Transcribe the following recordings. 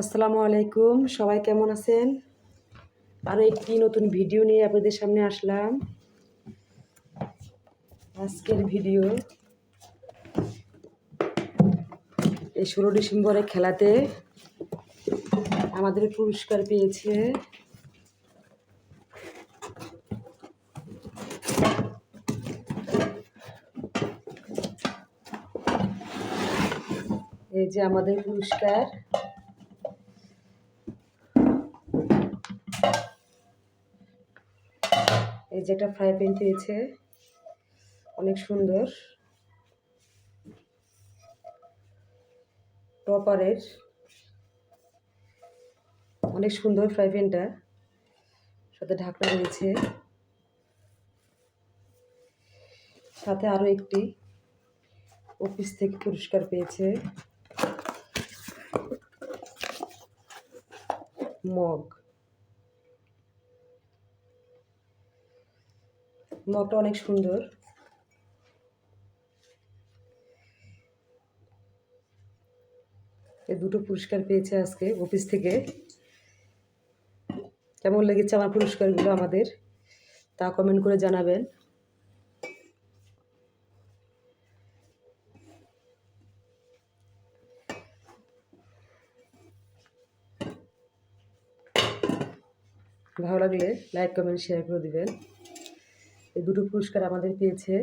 আসসালামু আলাইকুম। সবাই কেমন আছেন? আরও একটি নতুন ভিডিও নিয়ে আপনাদের সামনে আসলাম। আজকের ভিডিও এই ষোলো ডিসেম্বরে খেলাতে আমাদের পুরস্কার পেয়েছে। এই যে আমাদের পুরস্কার। এই যে একটা ফ্রাই প্যান পেয়েছে অনেক সুন্দর। টপারের অনেক সুন্দর ফ্রাই প্যানটা সাথে ঢাকনা রয়েছে। সাথে আরও একটি অফিস থেকে পুরস্কার পেয়েছে। মগ। মগটা অনেক সুন্দর। এই দুটো পুরস্কার পেয়েছে আজকে অফিস থেকে। কেমন লেগেছে আমার পুরস্কারগুলো আমাদের? তা কমেন্ট করে জানাবেন। ভালো লাগলে লাইক কমেন্ট শেয়ার করে দিবেন। এই দুটো পুরস্কার আমাদের পেয়েছে।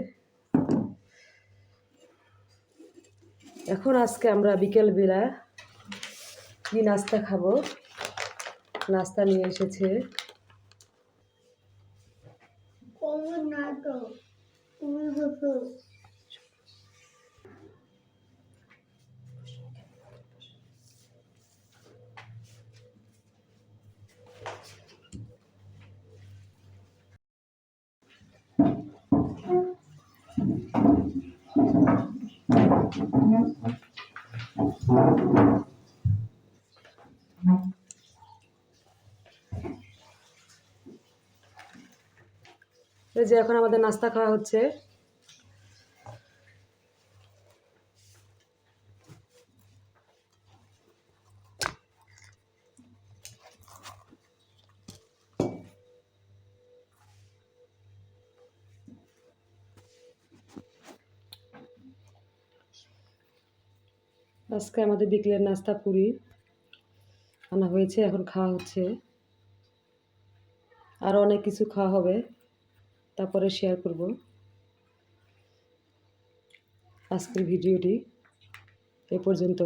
এখন আজকে আমরা বিকেলবেলা কি নাস্তা খাব? নাস্তা নিয়ে এসেছে। কমন নাটক এই যে এখন আমাদের নাস্তা খাওয়া হচ্ছে। আজকে আমাদের বিকেলের নাস্তা পুরি আনা হয়েছে, এখন খাওয়া হচ্ছে। আরও অনেক কিছু খাওয়া হবে, তারপরে শেয়ার করব। আজকের ভিডিওটি এ পর্যন্ত।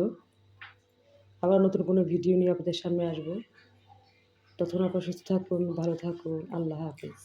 আবার নতুন কোনো ভিডিও নিয়ে আপনাদের সামনে আসব। তখন আপনার সুস্থ থাকুন, ভালো থাকুন, আল্লাহ হাফিজ।